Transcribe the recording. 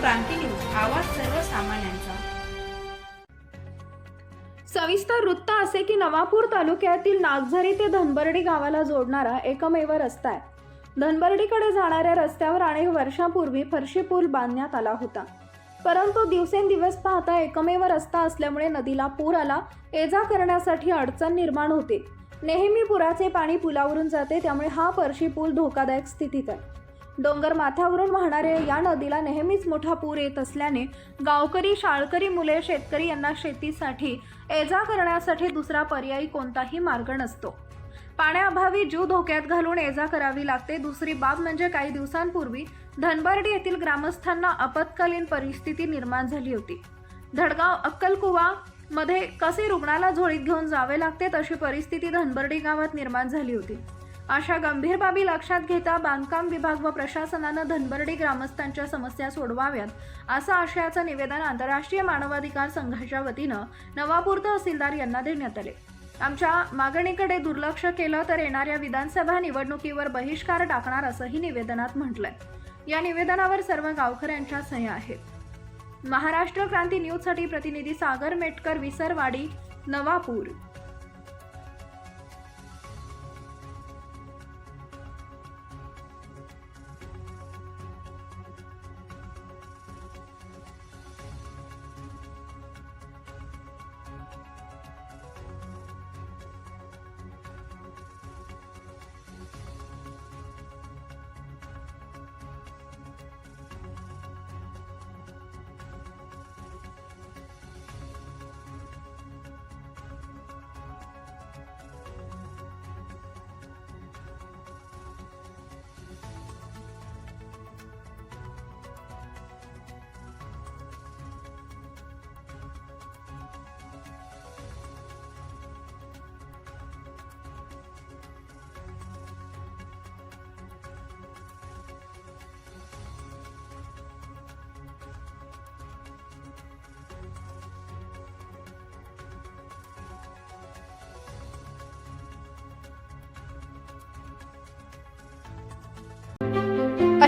क्रांती news आवाज सर्वसामान्यांचा. सविस्तर वृत्त असे की नवापूर तालुक्यातील नागझरी ते धनबर्डी गावाला जोडणारा एकमेव रस्ता आहे. धनबर्डीकडे जाणाऱ्या रस्त्यावर अनेक वर्षापूर्वी फरशी पूल बांधण्यात आला होता. परंतु दिवसेंदिवस पाहता एकमेव रस्ता असल्यामुळे नदीला पूर आला. ये जा करण्यासाठी अडचण निर्माण होते. नेहमी पुराचे पाणी पुलावरून जाते त्यामुळे हा फरशी पूल धोकादायक स्थितीत आहे. डोंगर माथ्यावरून वाहणाऱ्या या नदीला नेहमीच मोठा पूर येत असल्याने गावकरी शाळकरी मुले शेतकरी यांना शेतीसाठी ये जा करण्यासाठी दुसरा पर्यायी कोणताही मार्ग नसतो. पाण्याअभावी जीव धोक्यात घालून एजा करावी लागते. दुसरी बाब म्हणजे काही दिवसांपूर्वी धनबर्डी येथील ग्रामस्थांना आपत्कालीन परिस्थिती निर्माण झाली होती. धडगाव अक्कलकुवा मध्ये कसे रुग्णाला झोळीत घेऊन जावे लागते तशी परिस्थिती धनबर्डी गावात निर्माण झाली होती. अशा गंभीर बाबी लक्षात घेता बांधकाम विभाग व प्रशासनानं धनबर्डी ग्रामस्थांच्या समस्या सोडवाव्यात असं आशयाचं निवेदन आंतरराष्ट्रीय मानवाधिकार संघाच्या वतीनं नवापूर तहसीलदार यांना देण्यात आले. आमच्या मागणीकडे दुर्लक्ष केलं तर येणाऱ्या विधानसभा निवडणुकीवर बहिष्कार टाकणार असंही निवेदनात म्हटलंय. या निवेदनावर सर्व गावकऱ्यांच्या सह्या आहेत. महाराष्ट्र क्रांती न्यूजसाठी प्रतिनिधी सागर मेटकर विसरवाडी नवापूर.